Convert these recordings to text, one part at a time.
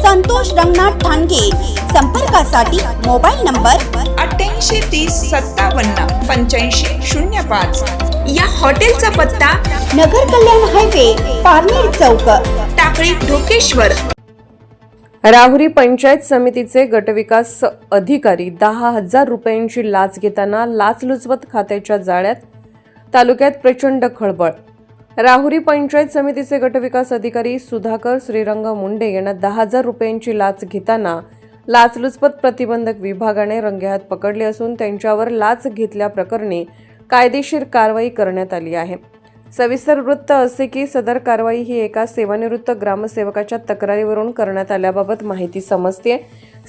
संतोष रंगनाथ ठाणगे. संपर्कासाठी mobile number अठ्ठ्याऐंशी तीस सत्तावन्न पंच्याऐंशी शून्य पाच. या हॉटेलचा पत्ता नगर कल्याण हायवे पारनेर चौक. टाकळी ढोकेश्वर. राहुरी पंचायत समितीचे गटविकास अधिकारी दहा हजार रुपयांची लाच घेताना लाचलुचपत खात्याच्या जाळ्यात तालुक्यात प्रचंड खळबळ राहुरी पंचायत समितीचे गटविकास अधिकारी सुधाकर श्रीरंग मुंडे यांना दहा हजार रुपयांची लाच घेताना लाचलुचपत प्रतिबंधक विभागाने रंगेहात पकडले असून त्यांच्यावर लाच घेतल्याप्रकरणी कायदेशीर कारवाई करण्यात आली आहे. सविस्तर वृत्त असे की सदर कारवाई ही एका सेवानिवृत्त ग्रामसेवकाच्या तक्रारीवरून करण्यात आल्याबाबत माहिती समजते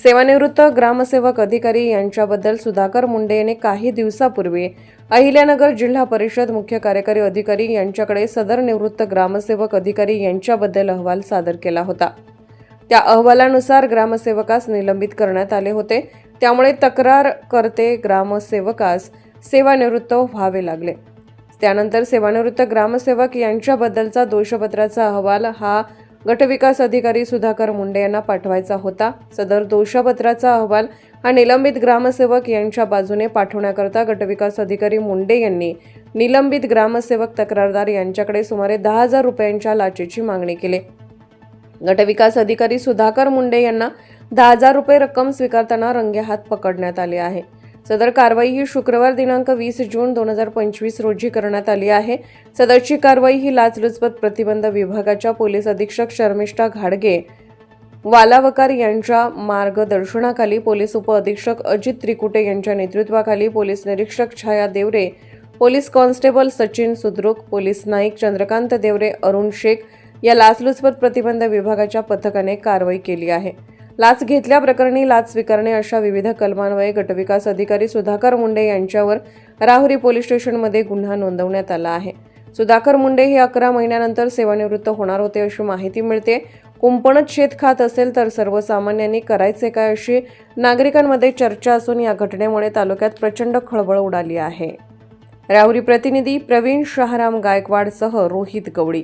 सेवानिवृत्त ग्रामसेवक अधिकारी यांच्याबद्दल सुधाकर मुंडे यांनी काही दिवसापूर्वी अहिल्यानगर जिल्हा परिषद मुख्य कार्यकारी अधिकारी यांच्याकडे सदर निवृत्त ग्रामसेवक अधिकारी यांच्याबद्दल अहवाल सादर केला होता. त्या अहवालानुसार ग्रामसेवकास निलंबित करण्यात आले होते. त्यामुळे तक्रार करते ग्रामसेवकास सेवानिवृत्त व्हावे लागले. त्यानंतर सेवानिवृत्त ग्रामसेवक यांच्याबद्दलचा दोषपत्राचा अहवाल हा गटविकास अधिकारी सुधाकर मुंडे यांना पाठवायचा होता. सदर दोषपत्राचा अहवाल हा निलंबित ग्रामसेवक यांच्या बाजूने पाठवण्याकरता गटविकास अधिकारी मुंडे यांनी निलंबित ग्रामसेवक तक्रारदार यांच्याकडे सुमारे दहा हजार रुपयांच्या लाचेची मागणी केली. गटविकास अधिकारी सुधाकर मुंडे यांना दहा हजार रुपये रक्कम स्वीकारताना रंगेहात पकडण्यात आले आहे. सदर कारवाई ही शुक्रवार दिनांक वीस जून दोन हजार पंचवीस रोजी करण्यात आली आहे. सदरची कारवाई ही लाचलुचपत प्रतिबंध विभागाच्या पोलीस अधीक्षक शर्मिष्ठा घाडगे वालावकार यांच्या मार्गदर्शनाखाली पोलीस उपअधीक्षक अजित त्रिकुटे यांच्या नेतृत्वाखाली पोलीस निरीक्षक Chhaya Deore police constable Sachin Sudruk police Naik Chandrakant Deore Arun Shaikh या लाचलुचपत प्रतिबंध विभागाच्या पथकाने कारवाई केली आहे. लाच घेतल्याप्रकरणी लाच स्वीकारणे अशा विविध कलमान्वये गटविकास अधिकारी सुधाकर मुंडे यांच्यावर राहुरी पोलीस स्टेशनमध्ये गुन्हा नोंदवण्यात आला आहे. सुधाकर मुंडे हे अकरा महिन्यानंतर सेवानिवृत्त होणार होते अशी माहिती मिळते. कुंपणच शेत खात असेल तर सर्वसामान्यांनी करायचे काय अशी नागरिकांमध्ये चर्चा असून या घटनेमुळे तालुक्यात प्रचंड खळबळ उडाली आहे. राहुरी प्रतिनिधी प्रवीण शहाराम गायकवाडसह रोहित गवळी.